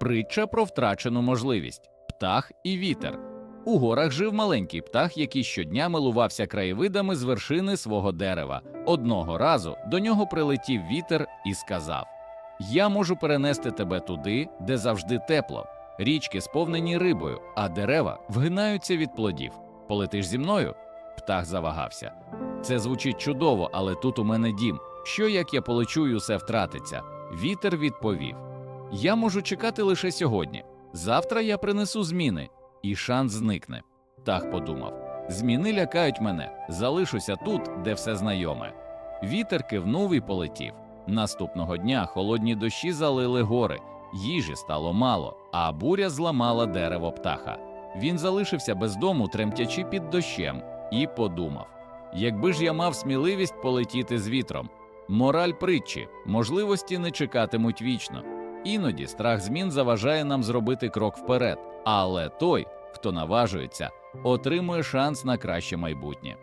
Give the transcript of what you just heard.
Притча про втрачену можливість птах і вітер. У горах жив маленький птах, який щодня милувався краєвидами з вершини свого дерева. Одного разу до нього прилетів вітер і сказав: Я можу перенести тебе туди, де завжди тепло. Річки сповнені рибою, а дерева вгинаються від плодів. Полетиш зі мною? Птах завагався. Це звучить чудово, але тут у мене дім. Що як я полечу і усе втратиться? Вітер відповів: Я можу чекати лише сьогодні. Завтра я принесу зміни, і шанс зникне. Птах подумав: зміни лякають мене, залишуся тут, де все знайоме. Вітер кивнув і полетів. Наступного дня холодні дощі залили гори, їжі стало мало, а буря зламала дерево птаха. Він залишився без дому, тремтячи під дощем, і подумав: якби ж я мав сміливість полетіти з вітром. Мораль притчі, можливості не чекатимуть вічно. Іноді страх змін заважає нам зробити крок вперед, але той, хто наважується, отримує шанс на краще майбутнє.